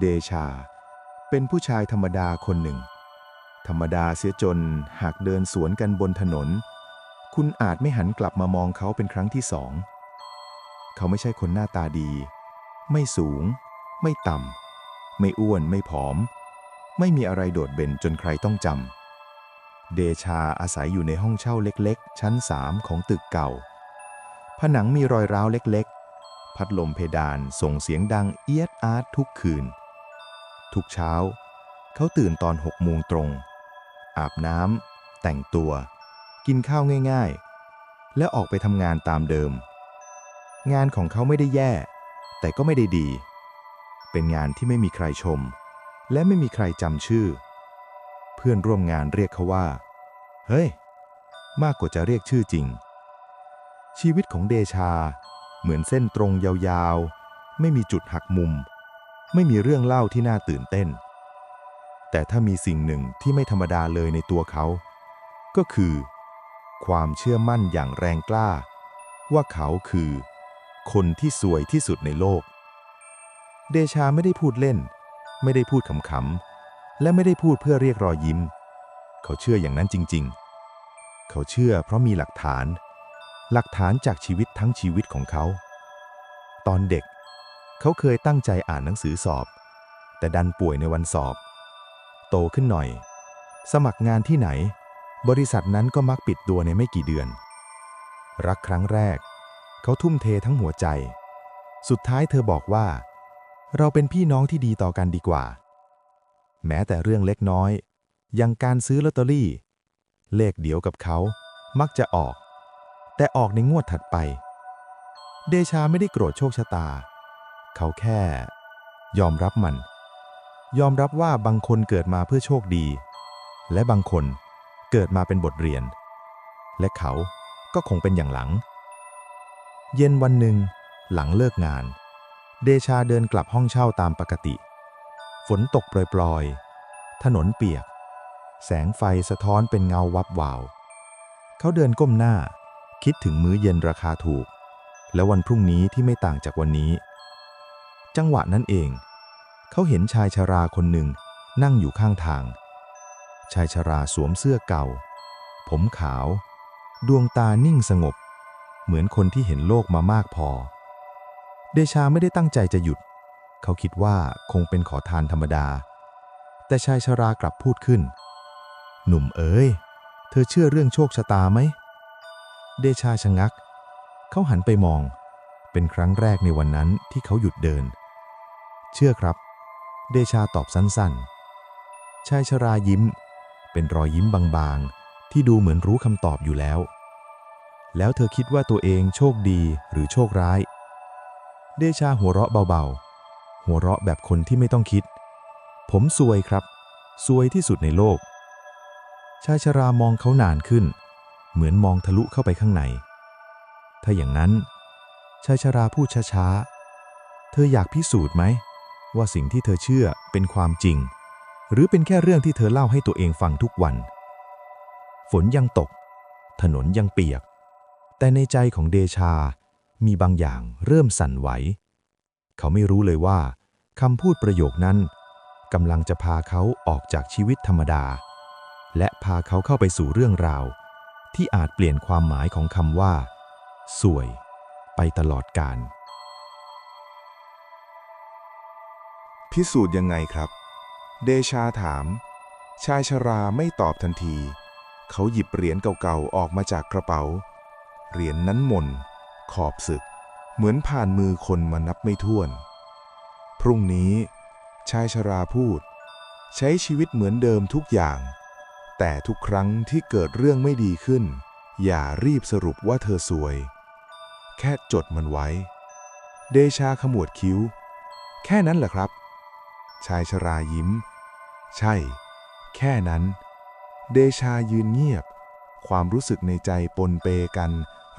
เดชา เป็นผู้ชายธรรมดาคนหนึ่ง ธรรมดาเสียจนหากเดินสวนกันบนถนน คุณอาจไม่หันกลับมามองเขาเป็นครั้งที่สอง เขาไม่ใช่คนหน้าตาดี ไม่สูง ไม่ต่ำ ไม่อ้วนไม่ผอม ไม่มีอะไรโดดเด่นจนใครต้องจำ เดชาอาศัยอยู่ในห้องเช่าเล็กๆ ชั้นสามของตึกเก่า ผนังมีรอยร้าวเล็กๆ พัดลมเพดานส่งเสียงดังเอียดอาร์ตทุกคืน ทุกเช้า เขาตื่นตอนหกโมงตรง อาบน้ำแต่งตัว กินข้าวง่ายๆ และออกไปทำงานตามเดิม งานของเขาไม่ได้แย่ แต่ก็ไม่ได้ดี เป็นงานที่ไม่มีใครชม และไม่มีใครจำชื่อ เพื่อนร่วมงานเรียกเขาว่า เฮ้ย มากกว่าจะเรียกชื่อจริง ชีวิตของเดชาเหมือนเส้นตรงยาวๆ ไม่มีจุดหักมุม ไม่มีเรื่องเล่าที่น่าตื่นเต้น แต่ถ้ามีสิ่งหนึ่งที่ไม่ธรรมดาเลยในตัวเขา ก็คือ ความเชื่อมั่นอย่างแรงกล้า ว่าเขาคือ คนที่สวยที่สุดในโลก เดชาไม่ได้พูดเล่น ไม่ได้พูดขำๆและไม่ได้พูดเพื่อเรียกรอยยิ้ม เขาเชื่ออย่างนั้นจริง ๆ เขาเชื่อเพราะมีหลักฐาน หลักฐานจากชีวิตทั้งชีวิตของเขา ตอนเด็ก เขาเคยตั้งใจอ่านหนังสือสอบ แต่ดันป่วยในวันสอบ โตขึ้นหน่อย สมัครงานที่ไหน บริษัทนั้นก็มักปิดตัวในไม่กี่เดือน รักครั้งแรก เขาทุ่มเททั้งหัวใจ สุดท้ายเธอบอกว่า เราเป็นพี่น้องที่ดีต่อกันดีกว่า แม้แต่เรื่องเล็กน้อย อย่างการซื้อลอตเตอรี่ เลขเดียวกับเขา มักจะออก แต่ออกในงวดถัดไป เดชาไม่ได้โกรธโชคชะตา เขาแค่ ยอมรับมัน ยอมรับว่าบางคนเกิดมาเพื่อโชคดี และบางคนเกิดมาเป็นบทเรียน และเขาก็คงเป็นอย่างหลัง เย็นวันหนึ่ง หลังเลิกงาน เดชาเดินกลับห้องเช่าตามปกติ ฝนตกโปรยๆ ถนนเปียก แสงไฟสะท้อนเป็นเงาวับวาว เขาเดินก้มหน้า คิดถึงมื้อเย็นราคาถูก และวันพรุ่งนี้ที่ไม่ต่างจากวันนี้ จังหวะนั้นเอง เขาเห็นชายชราคนหนึ่งนั่งอยู่ข้างทาง ชายชราสวมเสื้อเก่า ผมขาว ดวงตานิ่งสงบ เหมือนคนที่เห็นโลกมามากพอ เดชาไม่ได้ตั้งใจจะหยุด เขาคิดว่าคงเป็นขอทานธรรมดา แต่ชายชรากลับพูดขึ้น หนุ่มเอ๋ย เธอเชื่อเรื่องโชคชะตาไหม เดชาชะงัก เขาหันไปมอง เป็นครั้งแรกในวันนั้นที่เขาหยุดเดิน เชื่อครับ เดชาตอบสั้นๆ ชายชรายิ้ม เป็นรอยยิ้มบางๆ ที่ดูเหมือนรู้คำตอบอยู่แล้ว แล้วเธอคิดว่าตัวเองโชคดีหรือโชคร้าย เดชาหัวเราะเบาๆ หัวเราะแบบคนที่ไม่ต้องคิด ผมซวยครับ ซวยที่สุดในโลก ชายชรามองเขานานขึ้น เหมือนมองทะลุเข้าไปข้างใน ถ้าอย่างนั้น ชายชราพูดช้าๆ เธออยากพิสูจน์ไหม ว่าสิ่งที่เธอเชื่อเป็นความจริง หรือเป็นแค่เรื่องที่เธอเล่าให้ตัวเองฟังทุกวัน ฝนยังตก ถนนยังเปียก แต่ในใจของเดชา มีบางอย่างเริ่มสั่นไหว เขาไม่รู้เลยว่าคำพูดประโยคนั้นกำลังจะพาเขาออกจากชีวิตธรรมดา และพาเขาเข้าไปสู่เรื่องราว ที่อาจเปลี่ยนความหมายของคำว่า สวย ไปตลอดกาล พิสูจน์ยังไงครับ เดชาถาม ชายชราไม่ตอบทันที เขาหยิบเหรียญเก่าๆออกมาจากกระเป๋า เหรียญนนั้นหม่น ขอบสึก เหมือนผ่านมือคนมานับไม่ถ้วน พรุ่งนี้ ชายชราพูด ใช้ชีวิตเหมือนเดิมทุกอย่าง แต่ทุกครั้งที่เกิดเรื่องไม่ดีขึ้น อย่ารีบสรุปว่าเธอสวย แค่จดมันไว้ เดชาขมวดคิ้ว แค่นั้นแหละครับ ชายชรายิ้ม ใช่ แค่นั้น เดชายืนเงียบ ความรู้สึกในใจปนเปกัน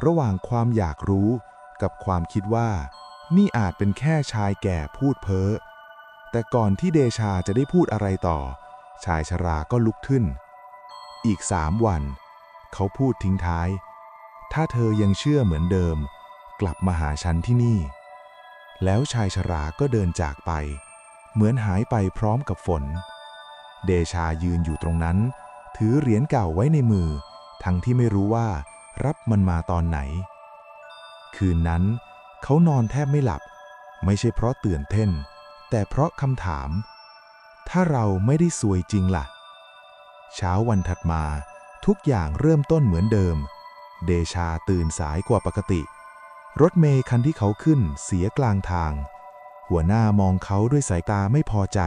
ระหว่างความอยากรู้ กับความคิดว่า นี่อาจเป็นแค่ชายแก่พูดเพ้อ แต่ก่อนที่เดชาจะได้พูดอะไรต่อ ชายชราก็ลุกขึ้น อีกสามวัน เขาพูดทิ้งท้าย ถ้าเธอยังเชื่อเหมือนเดิม กลับมาหาฉันที่นี่ แล้วชายชราก็เดินจากไป เหมือนหายไปพร้อมกับฝน เดชายืนอยู่ตรงนั้น ถือเหรียญเก่าไว้ในมือ ทั้งที่ไม่รู้ว่ารับมันมาตอนไหน คืนนั้น เขานอนแทบไม่หลับ ไม่ใช่เพราะตื่นเต้น แต่เพราะคำถาม ถ้าเราไม่ได้สวยจริงล่ะ เช้าวันถัดมาทุกอย่างเริ่มต้นเหมือนเดิม เดชาตื่นสายกว่าปกติ รถเมย์คันที่เขาขึ้นเสียกลางทาง หัวหน้ามองเขาด้วยสายตาไม่พอใจ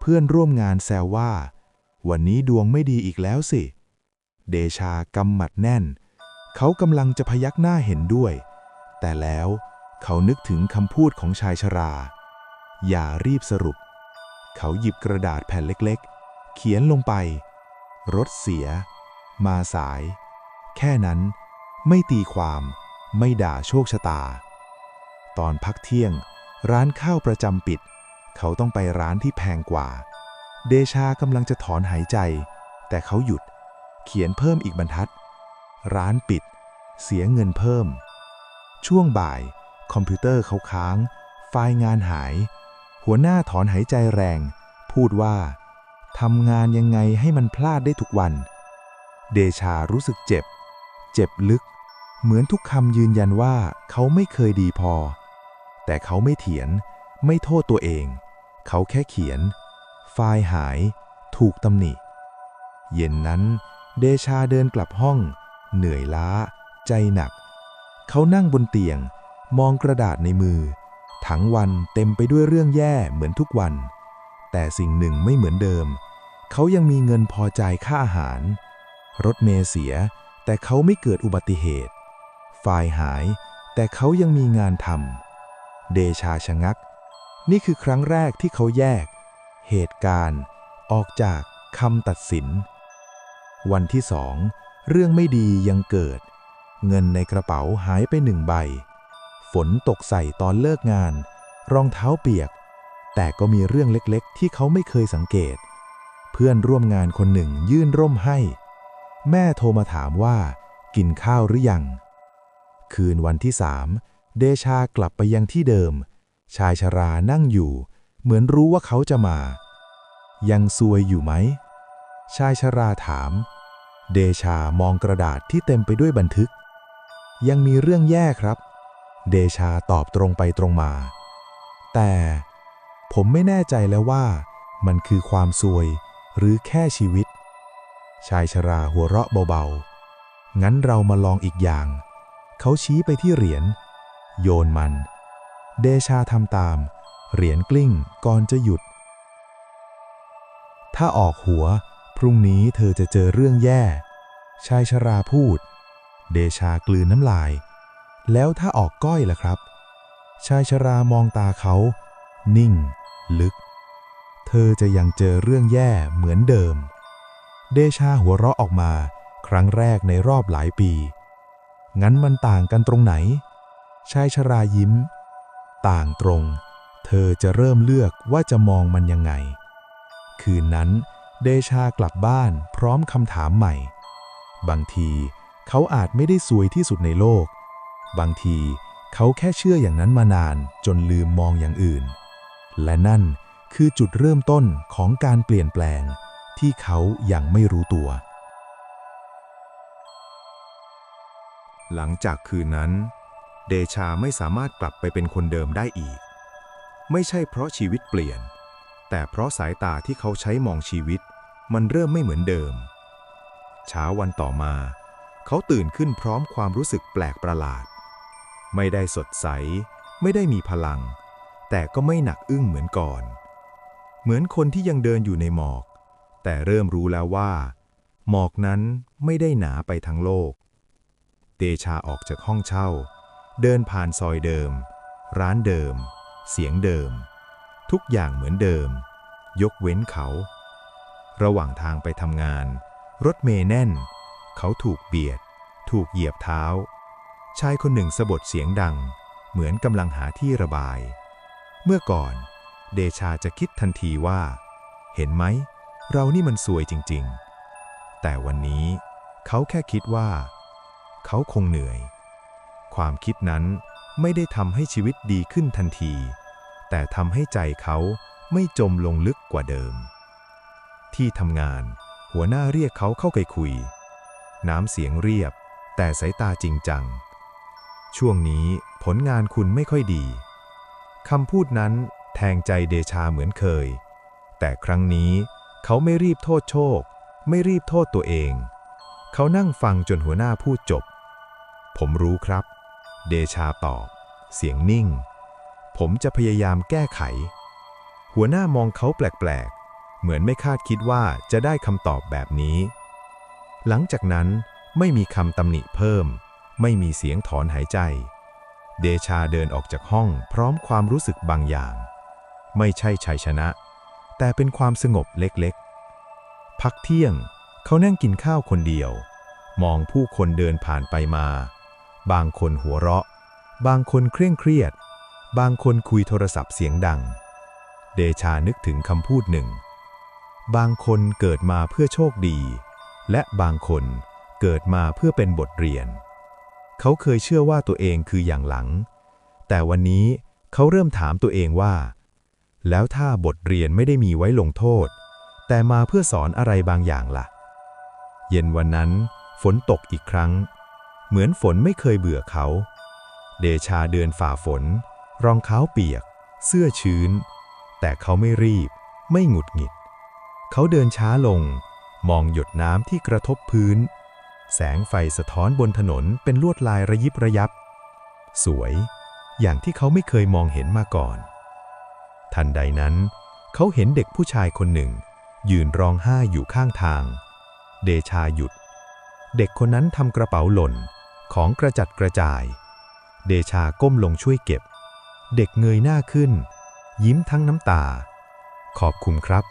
เพื่อนร่วมงานแซวว่า วันนี้ดวงไม่ดีอีกแล้วสิ เดชากำหมัดแน่น เขากำลังจะพยักหน้าเห็นด้วย แต่แล้วเขานึกถึงคำพูดของชายชรา อย่ารีบสรุป เขาหยิบกระดาษแผ่นเล็กๆ เขียนลงไป รถเสีย มาสาย แค่นั้น ไม่ตีความ ไม่ด่าโชคชะตา ตอนพักเที่ยง ร้านข้าวประจำปิด เขาต้องไปร้านที่แพงกว่า เดชากำลังจะถอนหายใจ แต่เขาหยุด เขียนเพิ่มอีกบรรทัด ร้านปิด เสียเงินเพิ่ม ช่วงบ่าย คอมพิวเตอร์เขาค้าง ไฟล์งานหาย หัวหน้าถอนหายใจแรง พูดว่าทำงานยังไงให้มันพลาดได้ทุกวัน เดชารู้สึกเจ็บ เจ็บลึก เหมือนทุกคำยืนยันว่าเขาไม่เคยดีพอ แต่เขาไม่เถียน ไม่โทษตัวเอง เขาแค่เขียน ไฟล์หาย ถูกตำหนิ เย็นนั้นเดชาเดินกลับห้อง เหนื่อยล้า ใจหนัก เขานั่งบนเตียง มองกระดาษในมือ ทั้งวันเต็มไปด้วยเรื่องแย่เหมือนทุกวัน แต่สิ่งหนึ่งไม่เหมือนเดิม เขายังมีเงินพอจ่ายค่าอาหาร รถเมล์เสีย แต่เขาไม่เกิดอุบัติเหตุ ไฟล์หาย แต่เขายังมีงานทำ เดชาชะงัก นี่คือครั้งแรกที่เขาแยก เหตุการณ์ ออกจากคำตัดสิน วันที่สองเรื่องไม่ดียังเกิด เงินในกระเป๋าหายไปหนึ่งใบ ฝนตกใส่ตอนเลิกงาน รองเท้าเปียก แต่ก็มีเรื่องเล็กๆ ที่เขาไม่เคยสังเกต เพื่อนร่วมงานคนหนึ่งยื่นร่มให้ แม่โทรมาถามว่า กินข้าวหรือยัง คืนวันที่สาม เดชากลับไปยังที่เดิม ชายชรานั่งอยู่ เหมือนรู้ว่าเขาจะมา ยังซวยอยู่ไหม ชายชราถาม เดชามองกระดาษที่เต็มไปด้วยบันทึก ยังมีเรื่องแย่ครับ เดชาตอบตรงไปตรงมา แต่ผมไม่แน่ใจแล้วว่า มันคือความซวยหรือแค่ชีวิต ชายชราหัวเราะเบาๆ งั้นเรามาลองอีกอย่าง เขาชี้ไปที่เหรียญ โยนมัน เดชาทำตาม เหรียญกลิ้งก่อนจะหยุด ถ้าออกหัว พรุ่งนี้เธอจะเจอเรื่องแย่ ชายชราพูด เดชากลืนน้ำลาย แล้วถ้าออกก้อยล่ะครับ ชายชรามองตาเขา นิ่ง ลึก เธอจะยังเจอเรื่องแย่เหมือนเดิม เดชาหัวเราะออกมา ครั้งแรกในรอบหลายปีงั้นมันต่างกันตรงไหน ชายชรายิ้ม ต่างตรง เธอจะเริ่มเลือกว่าจะมองมันยังไง คืนนั้น เดชากลับบ้านพร้อมคำถามใหม่ บางทีเขาอาจไม่ได้สวยที่สุดในโลก บางทีเขาแค่เชื่ออย่างนั้นมานานจนลืมมองอย่างอื่น และนั่นคือจุดเริ่มต้นของการเปลี่ยนแปลง ที่เขายังไม่รู้ตัว หลังจากคืนนั้น เดชาไม่สามารถกลับไปเป็นคนเดิมได้อีก ไม่ใช่เพราะชีวิตเปลี่ยน แต่เพราะสายตาที่เขาใช้มองชีวิต มันเริ่มไม่เหมือนเดิม เช้าวันต่อมา เขาตื่นขึ้นพร้อมความรู้สึกแปลกประหลาด ไม่ได้สดใส ไม่ได้มีพลัง แต่ก็ไม่หนักอึ้งเหมือนก่อน เหมือนคนที่ยังเดินอยู่ในหมอก แต่เริ่มรู้แล้วว่า หมอกนั้นไม่ได้หนาไปทั้งโลก เดชาออกจากห้องเช่า เดินผ่านซอยเดิม ร้านเดิม เสียงเดิม ทุกอย่างเหมือนเดิม ยกเว้นเขา ระหว่างทางไปทำงาน รถเมล์แน่น เขาถูกเบียด ถูกเหยียบเท้า ชายคนหนึ่งสะบดเสียงดัง เหมือนกำลังหาที่ระบาย เมื่อก่อน เดชาจะคิดทันทีว่า เห็นไหม เรานี่มันสวยจริง ๆ แต่วันนี้ เขาแค่คิดว่า เขาคงเหนื่อย ความคิดนั้นไม่ได้ทำให้ชีวิตดีขึ้นทันที แต่ทำให้ใจเขาไม่จมลงลึกกว่าเดิม ที่ทำงาน หัวหน้าเรียกเขาเข้าไปคุย น้ำเสียงเรียบ แต่สายตาจริงจัง ช่วงนี้ผลงานคุณไม่ค่อยดีคำพูดนั้นแทงใจเดชาเหมือนเคย แต่ครั้งนี้เขาไม่รีบโทษโชค ไม่รีบโทษตัวเอง เขานั่งฟังจนหัวหน้าพูดจบ ผมรู้ครับ เดชาตอบ เสียงนิ่ง ผมจะพยายามแก้ไข หัวหน้ามองเขาแปลกๆ เหมือนไม่คาดคิดว่าจะได้คำตอบแบบนี้ หลังจากนั้นไม่มีคำตำหนิเพิ่ม ไม่มีเสียงถอนหายใจ เดชาเดินออกจากห้องพร้อมความรู้สึกบางอย่าง ไม่ใช่ชัยชนะ แต่เป็นความสงบเล็กๆ พักเที่ยงเขานั่งกินข้าวคนเดียว มองผู้คนเดินผ่านไปมา บางคนหัวเราะ บางคนเคร่งเครียด บางคนคุยโทรศัพท์เสียงดัง เดชานึกถึงคำพูดหนึ่ง บางคนเกิดมาเพื่อโชคดี และบางคนเกิดมาเพื่อเป็นบทเรียน เขาเคยเชื่อว่าตัวเองคืออย่างหลัง แต่วันนี้เขาเริ่มถามตัวเองว่า แล้วถ้าบทเรียนไม่ได้มีไว้ลงโทษ แต่มาเพื่อสอนอะไรบางอย่างล่ะ เย็นวันนั้นฝนตกอีกครั้ง เหมือนฝนไม่เคยเบื่อเขา เดชาเดินฝ่าฝน รองเท้าเปียก เสื้อชื้น แต่เขาไม่รีบ ไม่หงุดหงิด เขาเดินช้าลง มองหยดน้ำที่กระทบพื้น แสงไฟสะท้อนบนถนนเป็นลวดลายระยิบระยับ สวย อย่างที่เขาไม่เคยมองเห็นมาก่อน ทันใดนั้น เขาเห็นเด็กผู้ชายคนหนึ่ง ยืนร้องไห้อยู่ข้างทาง เดชาหยุด เด็กคนนั้นทำกระเป๋าหล่น ของกระจัดกระจาย เดชาก้มลงช่วยเก็บ เด็กเงยหน้าขึ้น ยิ้มทั้งน้ำตา ขอบคุณครับ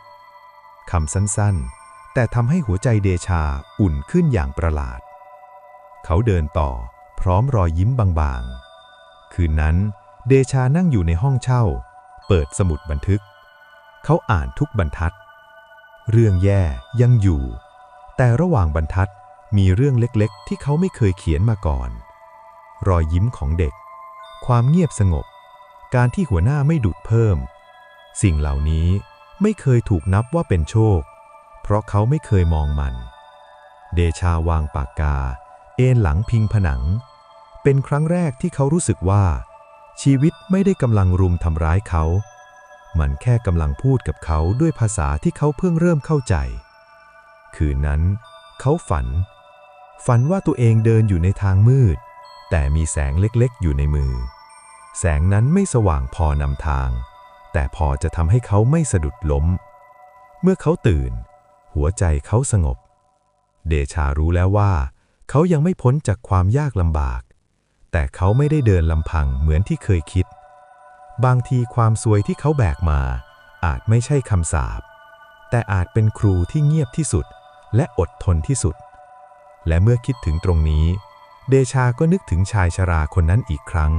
คำสั้นๆ แต่ทำให้หัวใจเดชาอุ่นขึ้นอย่างประหลาด เขาเดินต่อพร้อมรอยยิ้มบางๆ คืนนั้นเดชานั่งอยู่ในห้องเช่า เปิดสมุดบันทึก เขาอ่านทุกบรรทัด เรื่องแย่ยังอยู่ แต่ระหว่างบรรทัด มีเรื่องเล็กๆ ที่เขาไม่เคยเขียนมาก่อน รอยยิ้มของเด็ก ความเงียบสงบ การที่หัวหน้าไม่ดุดเพิ่ม สิ่งเหล่านี้ไม่เคยถูกนับว่าเป็นโชค เพราะเขาไม่เคยมองมัน เดชาวางปากกา เอนหลังพิงผนัง เป็นครั้งแรกที่เขารู้สึกว่า ชีวิตไม่ได้กำลังรุมทำร้ายเขา มันแค่กำลังพูดกับเขาด้วยภาษาที่เขาเพิ่งเริ่มเข้าใจ คืนนั้น เขาฝัน ฝันว่าตัวเองเดินอยู่ในทางมืด แต่มีแสงเล็กๆ อยู่ในมือ แสงนั้นไม่สว่างพอนำทาง แต่พอจะทำให้เขาไม่สะดุดล้ม เมื่อเขาตื่น หัวใจเขาสงบ เดชารู้แล้วว่า เขายังไม่พ้นจากความยากลำบาก แต่เขาไม่ได้เดินลำพังเหมือนที่เคยคิด บางทีความซวยที่เขาแบกมา อาจไม่ใช่คำสาปแต่อาจเป็นครูที่เงียบที่สุด และอดทนที่สุด และเมื่อคิดถึงตรงนี้ เดชาก็นึกถึงชายชราคนนั้นอีกครั้ง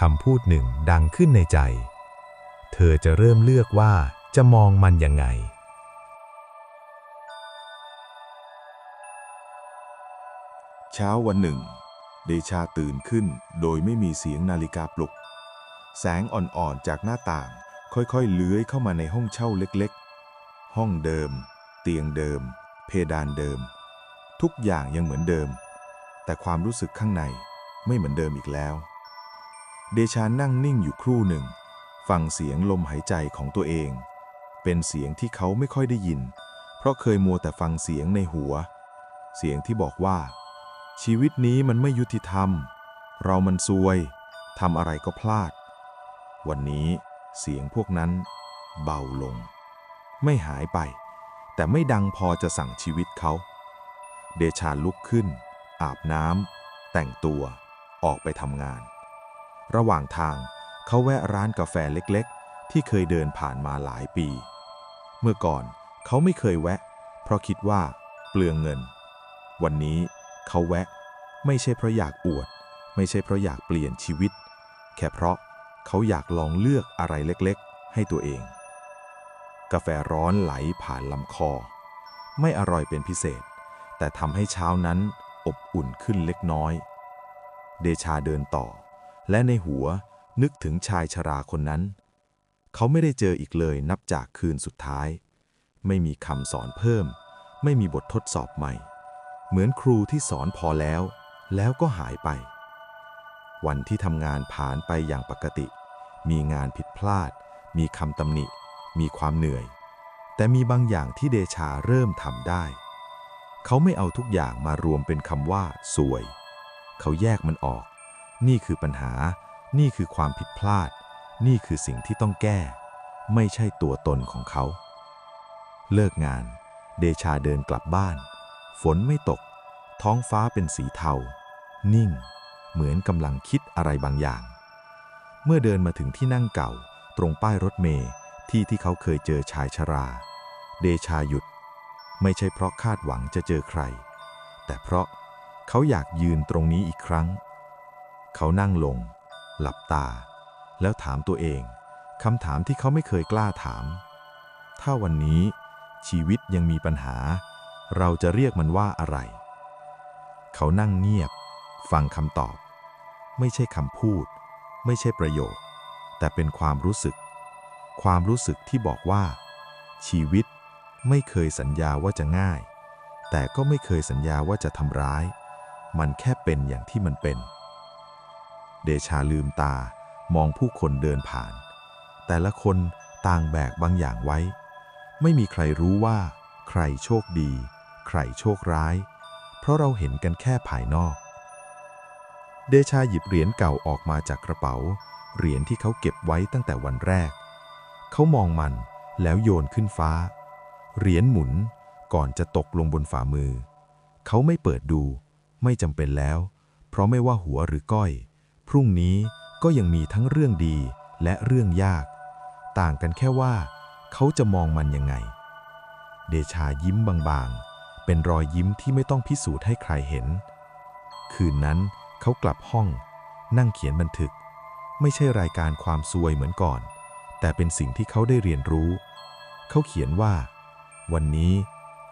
คำพูดหนึ่งดังขึ้นในใจ เธอจะเริ่มเลือกว่าจะมองมันยังไง เช้าวันหนึ่ง เดชาตื่นขึ้นโดยไม่มีเสียงนาฬิกาปลุก แสงอ่อนๆจากหน้าต่างค่อยๆ เลื้อยเข้ามาในห้องเช่าเล็กๆ ห้องเดิม เตียงเดิม เพดานเดิม ทุกอย่างยังเหมือนเดิม แต่ความรู้สึกข้างในไม่เหมือนเดิมอีกแล้ว เดชานั่งนิ่งอยู่ครู่หนึ่ง ฟังเสียงลมหายใจของตัวเอง เป็นเสียงที่เขาไม่ค่อยได้ยิน เพราะเคยมัวแต่ฟังเสียงในหัว เสียงที่บอกว่า ชีวิตนี้มันไม่ยุติธรรม เรามันซวยทำอะไรก็พลาด วันนี้เสียงพวกนั้นเบาลง ไม่หายไป แต่ไม่ดังพอจะสั่งชีวิตเขา เดชาลุกขึ้น อาบน้ำแต่งตัวออกไปทำงาน ระหว่างทางเขาแวะร้านกาแฟเล็กๆ ที่เคยเดินผ่านมาหลายปี เมื่อก่อนเขาไม่เคยแวะ เพราะคิดว่า เปลืองเงิน วันนี้เขาแวะ ไม่ใช่เพราะอยากอวด ไม่ใช่เพราะอยากเปลี่ยนชีวิต แค่เพราะเขาอยากลองเลือกอะไรเล็กๆ ให้ตัวเอง กาแฟร้อนไหลผ่านลำคอ ไม่อร่อยเป็นพิเศษ แต่ทำให้เช้านั้นอบอุ่นขึ้นเล็กน้อย เดชาเดินต่อ และในหัวนึกถึงชายชราคนนั้น เขาไม่ได้เจออีกเลยนับจากคืนสุดท้าย ไม่มีคำสอนเพิ่ม ไม่มีบททดสอบใหม่ เหมือนครูที่สอนพอแล้ว แล้วก็หายไป วันที่ทำงานผ่านไปอย่างปกติ มีงานผิดพลาด มีคำตำหนิ มีความเหนื่อย แต่มีบางอย่างที่เดชาเริ่มทำได้ เขาไม่เอาทุกอย่างมารวมเป็นคำว่าสวย เขาแยกมันออก นี่คือปัญหา นี่คือความผิดพลาด นี่คือสิ่งที่ต้องแก้ ไม่ใช่ตัวตนของเขา เลิกงาน เดชาเดินกลับบ้าน ฝนไม่ตก ท้องฟ้าเป็นสีเทา นิ่ง เหมือนกำลังคิดอะไรบางอย่าง เมื่อเดินมาถึงที่นั่งเก่า ตรงป้ายรถเมล์ที่ที่เขาเคยเจอชายชรา เดชาหยุด ไม่ใช่เพราะคาดหวังจะเจอใคร แต่เพราะเขาอยากยืนตรงนี้อีกครั้ง เขานั่งลง หลับตา แล้วถามตัวเองคำถามที่เขาไม่เคยกล้าถาม ถ้าวันนี้ชีวิตยังมีปัญหา เราจะเรียกมันว่าอะไร เขานั่งเงียบ ฟังคำตอบ ไม่ใช่คำพูด ไม่ใช่ประโยค แต่เป็นความรู้สึก ความรู้สึกที่บอกว่า ชีวิต ไม่เคยสัญญาว่าจะง่าย แต่ก็ไม่เคยสัญญาว่าจะทำร้าย มันแค่เป็นอย่างที่มันเป็น เดชาลืมตามองผู้คนเดินผ่าน แต่ละคนต่างแบกบางอย่างไว้ ไม่มีใครรู้ว่า ใครโชคดี ใครโชคร้าย เพราะเราเห็นกันแค่ภายนอก เดชาหยิบเหรียญเก่าออกมาจากกระเป๋า เหรียญที่เขาเก็บไว้ตั้งแต่วันแรก เขามองมันแล้วโยนขึ้นฟ้า เหรียญหมุนก่อนจะตกลงบนฝ่ามือ เขาไม่เปิดดู ไม่จำเป็นแล้ว เพราะไม่ว่าหัวหรือก้อย พรุ่งนี้ก็ยังมีทั้งเรื่องดีและเรื่องยาก ต่างกันแค่ว่า เขาจะมองมันยังไง เดชายิ้มบางๆ เป็นรอยยิ้มที่ไม่ต้องพิสูจน์ให้ใครเห็น คืนนั้นเขากลับห้อง นั่งเขียนบันทึก ไม่ใช่รายการความซวยเหมือนก่อน แต่เป็นสิ่งที่เขาได้เรียนรู้ เขาเขียนว่า วันนี้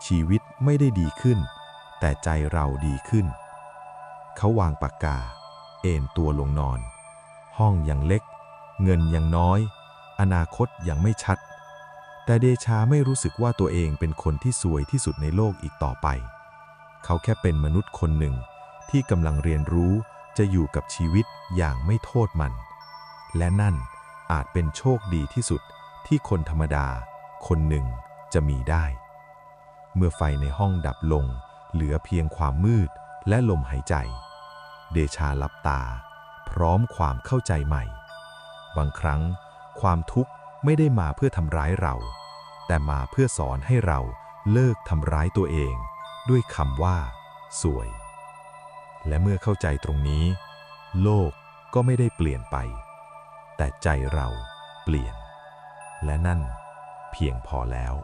ชีวิตไม่ได้ดีขึ้น แต่ใจเราดีขึ้น เขาวางปากกา เอนตัวลงนอน ห้องยังเล็ก เงินยังน้อย อนาคตยังไม่ชัด แต่เดชาไม่รู้สึกว่าตัวเองเป็นคนที่สวยที่สุดในโลกอีกต่อไป เขาแค่เป็นมนุษย์คนหนึ่งที่กำลังเรียนรู้จะอยู่กับชีวิตอย่างไม่โทษมัน และนั่นอาจเป็นโชคดีที่สุดที่คนธรรมดาคนหนึ่ง จะมีได้ เมื่อไฟในห้องดับลง เหลือเพียงความมืดและลมหายใจ เดชาลับตา พร้อมความเข้าใจใหม่ บางครั้ง ความทุกข์ไม่ได้มาเพื่อทำร้ายเรา แต่มาเพื่อสอนให้เราเลิกทำร้ายตัวเอง ด้วยคำว่า สวย และเมื่อเข้าใจตรงนี้ โลกก็ไม่ได้เปลี่ยนไป แต่ใจเราเปลี่ยน และนั่น เพียงพอแล้ว